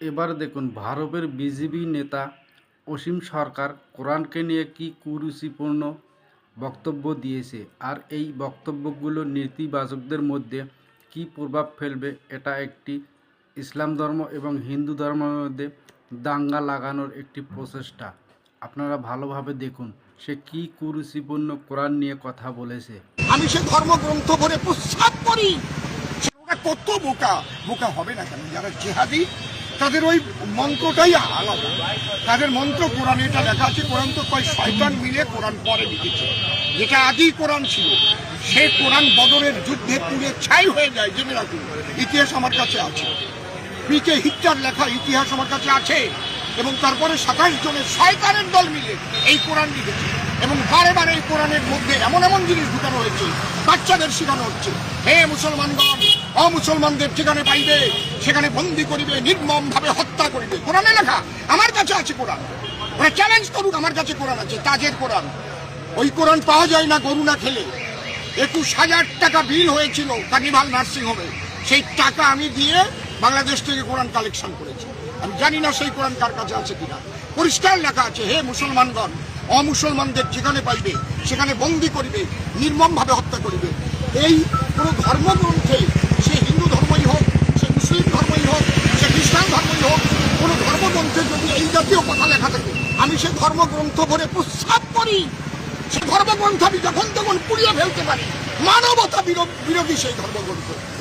এবার দেখুন, ভারতের বিজেপি নেতা অসীম সরকার কোরআনকে নিয়ে কী কুরুচিপূর্ণ বক্তব্য দিয়েছে আর এই বক্তব্যগুলো নীতিবাচকদের মধ্যে কী প্রভাব ফেলবে এটা একটি ইসলাম ধর্ম এবং হিন্দু ধর্মের মধ্যে দাঙ্গা লাগানোর একটি প্রচেষ্টা। আপনারা ভালোভাবে দেখুন, সে কী কুরুচিপূর্ণ কোরআন নিয়ে কথা বলেছে। আমি সে ধর্মগ্রন্থ ভরে প্রস্তাব করি। কত বোকা? বোকা হবে না কেন? যারা জেহাদি তাদের ওই মন্ত্রটাই আলাদা। তাদের মন্ত্র কোরআন এটা লেখা আছে, কোরআন তো কয় শয়তান মিলে কোরআন পরে লিখেছে। যেটা আদি কোরআন ছিল, সে কোরআন বদরের যুদ্ধে পুড়ে ছাই হয়ে যায়, জেনে রাখুন। ইতিহাস আমার কাছে আছে। পিকে হিটলার লেখা ইতিহাস আমার কাছে আছে, এবং তারপরে সাতাশ জনের শয়তানের দল মিলে এই কোরআন লিখেছে। এবং বারে বারে এই কোরআনের মধ্যে এমন এমন জিনিস ঢুকানো হয়েছে, বাচ্চাদের শেখানো হচ্ছে। হে মুসলমানগণ, অমুসলমানদের যেখানে পাইবে, সেখানে বন্দি করিবে নির্মম ভাবে হত্যা করিবে। কোরআনে লেখা, আমার কাছে আছে কোরআন। ওরা চ্যালেঞ্জ করুক, আমার কাছে কোরআন আছে, তাজের কোরআন। ওই কোরআন পাওয়া যায় না গরু না খেলে। একুশ হাজার টাকা বিল হয়েছিল কানিভাল নার্সিং হোমে সেই টাকা আমি দিয়ে বাংলাদেশ থেকে কোরআন কালেকশন করেছি। আমি জানি না সেই কোরআন কার কাছে আছে কিনা। পরিষ্কার লেখা আছে, হে মুসলমানগণ, অমুসলমানদের যেখানে পাইবে, সেখানে বন্দি করিবে, নির্মমভাবে হত্যা করিবে। এই কোনো ধর্মগ্রন্থে সে হিন্দু ধর্মই হোক, সে মুসলিম ধর্মই হোক, সে খ্রিস্টান ধর্মই হোক, কোনো ধর্মগ্রন্থে যদি এই জাতীয় কথা লেখা থাকে, আমি সে ধর্মগ্রন্থ ভরে প্রস্তাব করি। সে ধর্মগ্রন্থ আমি যখন তখন পুড়িয়ে ফেলতে পারি। মানবতা বিরো- বিরোধী সেই ধর্মগ্রন্থ।